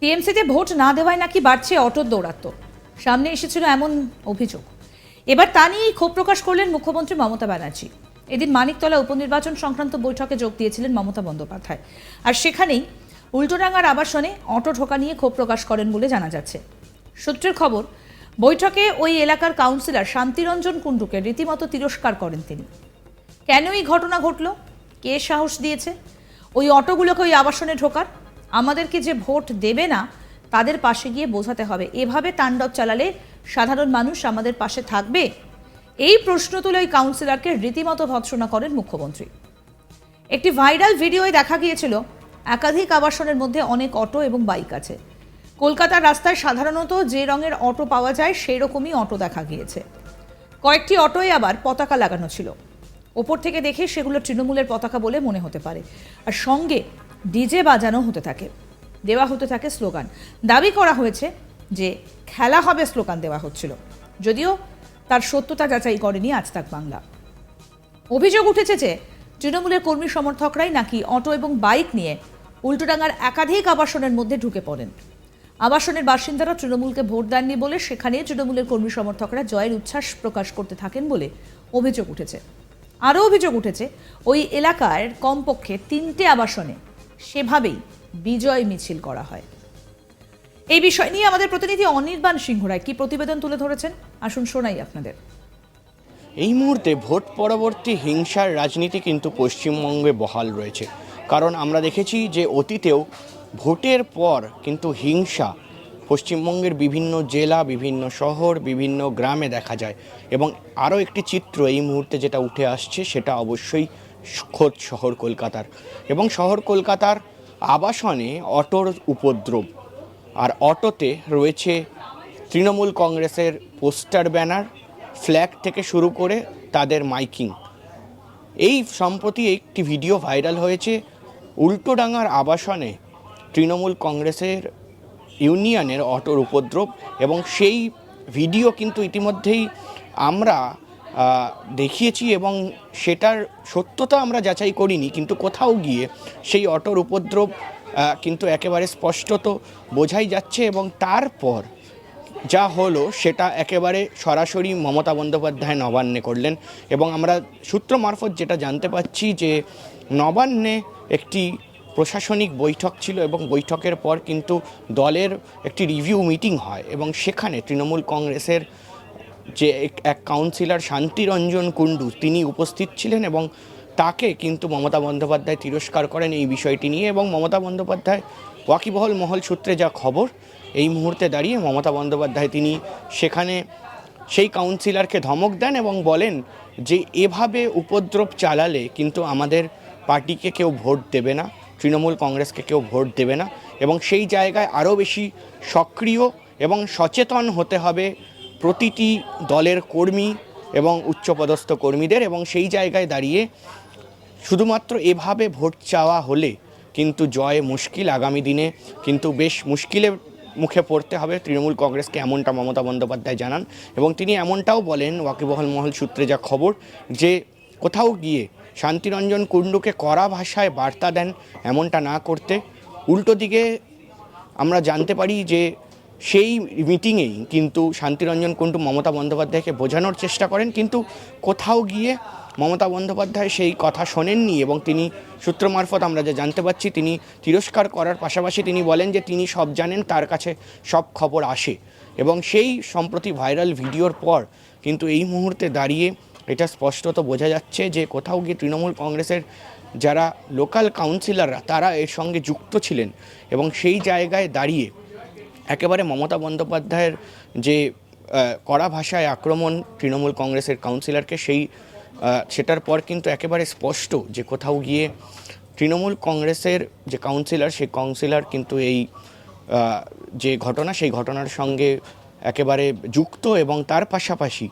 টিএমসিতে vote না দেওয়ায় নাকি বাড়ছে অটোর দৌরাত্ম। সামনে এসেছিল এমন অভিযোগ। এবার তা নিয়েই ক্ষোভ প্রকাশ করলেন মুখ্যমন্ত্রী মমতা ব্যানার্জি। এদিন মানিকতলা উপনির্বাচন সংক্রান্ত বৈঠকে যোগ দিয়েছিলেন মমতা বন্দ্যোপাধ্যায়। আর সেখানেই উল্টোডাঙ্গার আবাসনে অটো ঢোকা নিয়ে ক্ষোভ প্রকাশ করেন বলে জানা যাচ্ছে। সূত্রের খবর, বৈঠকে ওই এলাকার কাউন্সিলর শান্তিরঞ্জন কুণ্ডুকে রীতিমতো তিরস্কার করেন তিনি। কেন এই ঘটনা ঘটল? কে সাহস দিয়েছে? ওই অটোগুলোকে ওই আবাসনে ঢোকার? আমাদেরকে যে ভোট দেবে না, তাদের পাশে গিয়ে বোঝাতে হবে। এভাবে তাণ্ডব চালালে সাধারণ মানুষ আমাদের পাশে থাকবে? এই প্রশ্ন তুলে ওই কাউন্সিলরকে রীতিমতো ভৎসনা করেন মুখ্যমন্ত্রী। একটি ভাইরাল ভিডিওয়ে দেখা গিয়েছিল, একাধিক আবাসনের মধ্যে অনেক অটো এবং বাইক আছে। কলকাতার রাস্তায় সাধারণত যে রঙের অটো পাওয়া যায় সেই রকমই অটো দেখা গিয়েছে। কয়েকটি অটোয় আবার পতাকা লাগানো ছিল। ওপর থেকে দেখে সেগুলো তৃণমূলের পতাকা বলে মনে হতে পারে। আর সঙ্গে ডিজে বাজানো হতে থাকে। দেওয়া হতে থাকে স্লোগান। দাবি করা হয়েছে যে খেলা হবে স্লোগান দেওয়া হচ্ছিল। যদিও তার সত্যতা যাচাই করেনি আজ তাক বাংলা। অভিযোগ উঠেছে যে তৃণমূলের কর্মী সমর্থকরাই নাকি অটো এবং বাইক নিয়ে উল্টোডাঙ্গার একাধিক আবাসনের মধ্যে ঢুকে পড়েন। আবাসনের বাসিন্দারা তৃণমূলকে ভোট দেননি বলে সেখানে তৃণমূলের কর্মী সমর্থকরা জয়ের উচ্ছ্বাস প্রকাশ করতে থাকেন বলে অভিযোগ উঠেছে। আরও অভিযোগ উঠেছে, ওই এলাকার কমপক্ষে তিনটে আবাসনে সেভাবেই বিজয় মিছিল করা হয়। এই বিষয় নিয়ে আমাদের প্রতিনিধি অনির্বাণ সিংহ রায় কি প্রতিবেদন তুলে ধরেছেন? আসুন শোনাই আপনাদের। এই মুহূর্তে ভোট পরবর্তী হিংসার রাজনীতি কিন্তু পশ্চিমবঙ্গে বহাল রয়েছে। কারণ আমরা দেখেছি যে অতীতেও ভোটের পর কিন্তু হিংসা পশ্চিমবঙ্গের বিভিন্ন জেলা, বিভিন্ন শহর, বিভিন্ন গ্রামে দেখা যায়। এবং আরও একটি চিত্র এই মুহূর্তে যেটা উঠে আসছে সেটা অবশ্যই খোদ শহর কলকাতার। এবং শহর কলকাতার আবাসনে অটোর উপদ্রব। আর অটোতে রয়েছে তৃণমূল কংগ্রেসের পোস্টার ব্যানার, ফ্ল্যাগ থেকে শুরু করে তাদের মাইকিং। এই সম্প্রতি একটি ভিডিও ভাইরাল হয়েছে, উল্টোডাঙ্গার আবাসনে তৃণমূল কংগ্রেসের ইউনিয়নের অটোর উপদ্রব। এবং সেই ভিডিও কিন্তু ইতিমধ্যেই আমরা দেখিয়েছি এবং সেটার সত্যতা আমরা যাচাই করিনি, কিন্তু কোথাও গিয়ে সেই অটোর উপদ্রব কিন্তু একেবারে স্পষ্টত বোঝাই যাচ্ছে এবং তারপর যা হলো সেটা একেবারে সরাসরি মমতা বন্দ্যোপাধ্যায় নবান্নে করলেন এবং আমরা সূত্র মারফত যেটা জানতে পাচ্ছি যে নবান্নে একটি প্রশাসনিক বৈঠক ছিল এবং বৈঠকের পর কিন্তু দলের একটি রিভিউ মিটিং হয় এবং সেখানে তৃণমূল কংগ্রেসের যে এক- কাউন্সিলর শান্তিরঞ্জন কুণ্ডু, তিনি উপস্থিত ছিলেন এবং তাকে কিন্তু মমতা বন্দ্যোপাধ্যায় তিরস্কার করেন এই বিষয়টি নিয়ে এবং মমতা বন্দ্যোপাধ্যায় ওয়াকিবহল মহল সূত্রে যা খবর, এই মুহূর্তে দাঁড়িয়ে মমতা বন্দ্যোপাধ্যায় তিনি সেখানে সেই কাউন্সিলরকে ধমক দেন এবং বলেন যে এভাবে উপদ্রব চালালে কিন্তু আমাদের পার্টিকে কেউ ভোট দেবে না, তৃণমূল কংগ্রেসকে কেউ ভোট দেবে না এবং সেই জায়গায় আরও বেশি সক্রিয় এবং সচেতন হতে হবে প্রতিটি দলের কর্মী এবং উচ্চপদস্থ কর্মীদের এবং সেই জায়গায় দাঁড়িয়ে শুধুমাত্র এভাবে ভোট চাওয়া হলে কিন্তু জয় মুশকিল আগামী দিনে, কিন্তু বেশ মুশকিলের মুখে পড়তে হবে। তৃণমূল কংগ্রেসকে এমনটা মমতা বন্দ্যোপাধ্যায় জানান এবং তিনি এমনটাও বলেন ওয়াকিবহল মহল সূত্রে যা খবর যে কোথাও গিয়ে শান্তিরঞ্জন কুণ্ডুকে কড়া ভাষায় বার্তা দেন এমনটা না করতে। উল্টো দিকে আমরা জানতে পারি যে সেই মিটিংয়েই কিন্তু শান্তিরঞ্জন কুণ্ডু মমতা বন্দ্যোপাধ্যায়কে বোঝানোর চেষ্টা করেন, কিন্তু কোথাও গিয়ে মমতা বন্দ্যোপাধ্যায় সেই কথা শোনেননি এবং তিনি সূত্র মারফত আমরা যা জানতে পারছি তিনি তিরস্কার করার পাশাপাশি তিনি বলেন যে তিনি সব জানেন, তার কাছে সব খবর আসে। এবং সেই সম্প্রতি ভাইরাল ভিডিওর পর কিন্তু এই মুহূর্তে দাঁড়িয়ে এটা স্পষ্টত বোঝা যাচ্ছে যে কোথাও গিয়ে তৃণমূল কংগ্রেসের যারা লোকাল কাউন্সিলররা তারা এর সঙ্গে যুক্ত ছিলেন এবং সেই জায়গায় দাঁড়িয়ে একেবারে মমতা বন্দ্যোপাধ্যায়ের যে কড়া ভাষায় আক্রমণ তৃণমূল কংগ্রেসের কাউন্সিলরকে, সেই সেটার পর কিন্তু একেবারে স্পষ্ট যে কোথাও গিয়ে তৃণমূল কংগ্রেসের যে কাউন্সিলর, সেই কাউন্সিলর কিন্তু এই যে ঘটনা, সেই ঘটনার সঙ্গে একেবারে যুক্ত এবং তার পাশাপাশি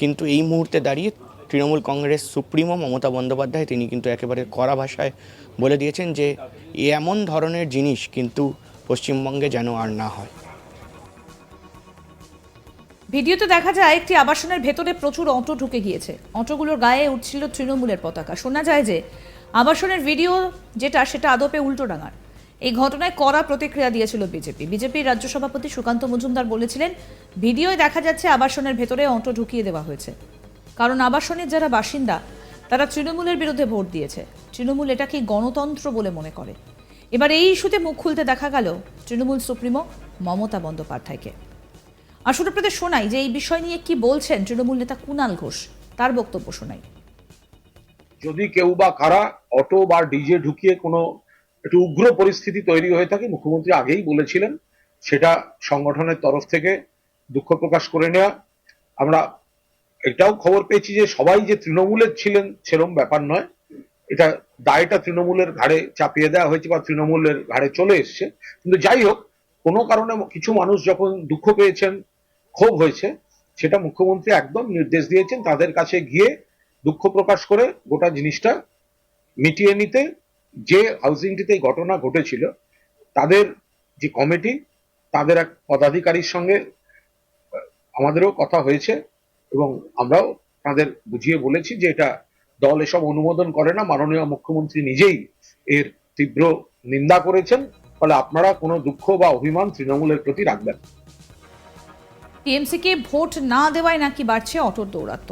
কিন্তু এই মুহূর্তে দাঁড়িয়ে তৃণমূল কংগ্রেস সুপ্রিমো মমতা বন্দ্যোপাধ্যায়, তিনি কিন্তু একেবারে কড়া ভাষায় বলে দিয়েছেন যে এমন ধরনের জিনিস কিন্তু পশ্চিমবঙ্গে যেন আর না হয়। ভিডিওতে দেখা যায়, একটি আবাসনের ভেতরে প্রচুর অটো ঢুকে গিয়েছে। অটোগুলোর গায়ে উঠছিল তৃণমূলের পতাকা। শোনা যায় যে, আবাসনের ভিডিও যেটা, সেটা আদপে উল্টো ডাঙার। এই ঘটনায় কড়া প্রতিক্রিয়া দিয়েছিল বিজেপি। বিজেপির রাজ্য সভাপতি সুকান্ত মজুমদার বলেছিলেন, ভিডিওয় দেখা যাচ্ছে আবাসনের ভেতরে অটো ঢুকিয়ে দেওয়া হয়েছে। কারণ আবাসনের যারা বাসিন্দা, তারা তৃণমূলের বিরুদ্ধে ভোট দিয়েছে। তৃণমূল এটাকে গণতন্ত্র বলে মনে করে। এবার এই ইস্যুতে মুখ খুলতে দেখা গেল তৃণমূল সুপ্রিমো মমতা বন্দ্যোপাধ্যায়কে। আসলে আপনাদের শোনাই যে এই বিষয় নিয়ে কি বলছেন তৃণমূল নেতা কুণাল ঘোষ, তার বক্তব্য শোনাই। যদি কেউ বা কারা অটো বা ডিজে ঢুকিয়ে কোনো একটু উগ্র পরিস্থিতি তৈরি হয়ে থাকে, মুখ্যমন্ত্রী আগেই বলেছিলেন সেটা সংগঠনের তরফ থেকে দুঃখ প্রকাশ করে নেওয়া আমরা এটাও খবর পেয়েছি যে সবাই যে তৃণমূলের ছিলেন সেরম ব্যাপার নয়। এটা দায়টা তৃণমূলের ঘাড়ে চাপিয়ে দেওয়া হয়েছে বা তৃণমূলের ঘাড়ে চলে এসছে। কিন্তু যাই হোক, কোনো কারণে কিছু মানুষ যখন দুঃখ পেয়েছেন, ক্ষোভ হয়েছে, সেটা মুখ্যমন্ত্রী একদম নির্দেশ দিয়েছেন তাদের কাছে গিয়ে দুঃখ প্রকাশ করে গোটা জিনিসটা মিটিয়ে নিতে। যে হাউজিংটিতে ঘটনা ঘটেছিল, তাদের যে কমিটি, তাদের এক পদাধিকারীর সঙ্গে আমাদেরও কথা হয়েছে এবং আমরাও তাদের বুঝিয়ে বলেছি যে এটা দল এসব অনুমোদন করে না, মাননীয় মুখ্যমন্ত্রী নিজেই এর তীব্র নিন্দা করেছেন, ফলে আপনারা কোনো দুঃখ বা অভিমান তৃণমূলের প্রতি রাখবেন। টিএমসিকে ভোট না দেওয়ায় নাকি বাড়ছে অটোর দৌরাত্ম।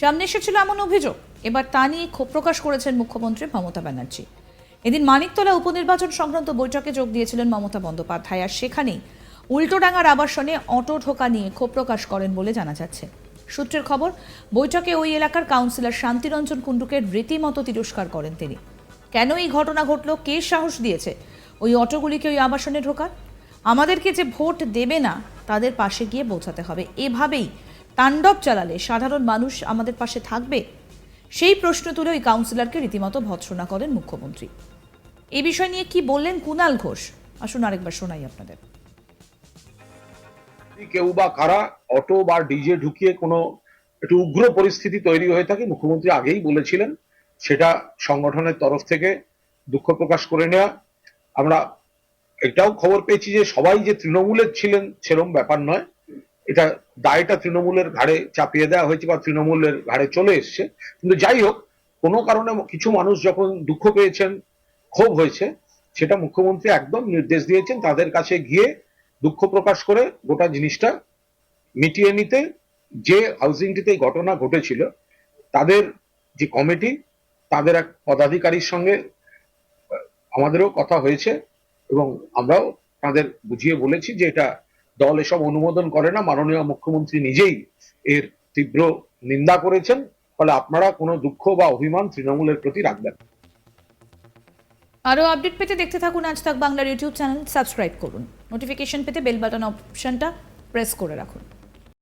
সামনে এসেছিল এমন অভিযোগ, এবার তা নিয়ে ক্ষোভ প্রকাশ করেছেন মুখ্যমন্ত্রী মমতা ব্যানার্জি। এদিন মানিকতলা উপনির্বাচন সংক্রান্ত বৈঠকে যোগ দিয়েছিলেন মমতা বন্দ্যোপাধ্যায়, আর সেখানেই উল্টোডাঙ্গার আবাসনে অটো ঢোকা নিয়ে ক্ষোভ প্রকাশ করেন বলে জানা যাচ্ছে। সূত্রের খবর, বৈঠকে ওই এলাকার কাউন্সিলর শান্তিরঞ্জন কুণ্ডুকে রীতিমতো তিরস্কার করেন তিনি। কেন এই ঘটনা ঘটলো, কে সাহস দিয়েছে? ওই অটোগুলিকে ওই আবাসনে ঢোকার? আমাদেরকে যে ভোট দেবে না, তাদের পাশে গিয়ে বোঝাতে হবে। এভাবেই তাণ্ডব চালালে সাধারণ মানুষ আমাদের পাশে থাকবে? সেই প্রশ্ন তুলে ওই কাউন্সিলরকে রীতিমতো ভৎসনা করেন মুখ্যমন্ত্রী। এ বিষয় নিয়ে কি বললেন কুণাল ঘোষ? আসুন আরেকবার শোনাই আপনাদের। কেউ বা কারা অটো বা ডিজে ঢুকিয়ে কোনো একটু উগ্র পরিস্থিতি তৈরি হয়ে থাকে, মুখ্যমন্ত্রী আগেই বলেছিলেন সেটা সংগঠনের তরফ থেকে দুঃখ প্রকাশ করে নেওয়া আমরা এটাও খবর পেয়েছি যে সবাই যে তৃণমূলের ছিলেন সেরম ব্যাপার নয়। এটা দায়টা তৃণমূলের ঘাড়ে চাপিয়ে দেওয়া হয়েছে বা তৃণমূলের ঘাড়ে চলে এসছে। কিন্তু যাই হোক, কোনো কারণে কিছু মানুষ যখন দুঃখ পেয়েছেন, ক্ষোভ হয়েছে, সেটা মুখ্যমন্ত্রী একদম নির্দেশ দিয়েছেন। তাদের কাছে গিয়ে দুঃখ প্রকাশ করে গোটা জিনিসটা মিটিয়ে নিতে যে হাউজিংটিতে ঘটনা ঘটেছিল, তাদের যে কমিটি, তাদের এক পদাধিকারীর সঙ্গে আমাদেরও কথা হয়েছে এবং আমরাও তাদের বুঝিয়ে বলেছি যে এটা দল এসব অনুমোদন করে না, মাননীয় মুখ্যমন্ত্রী নিজেই এর তীব্র নিন্দা করেছেন, ফলে আপনারা কোনো দুঃখ বা অভিমান তৃণমূলের প্রতি রাখবেন। আরও আপডেট পেতে দেখতে থাকুন আজ তাক বাংলার ইউটিউব চ্যানেল। সাবস্ক্রাইব করুন। নোটিফিকেশন পেতে বেল বাটন অপশনটা প্রেস করে রাখুন।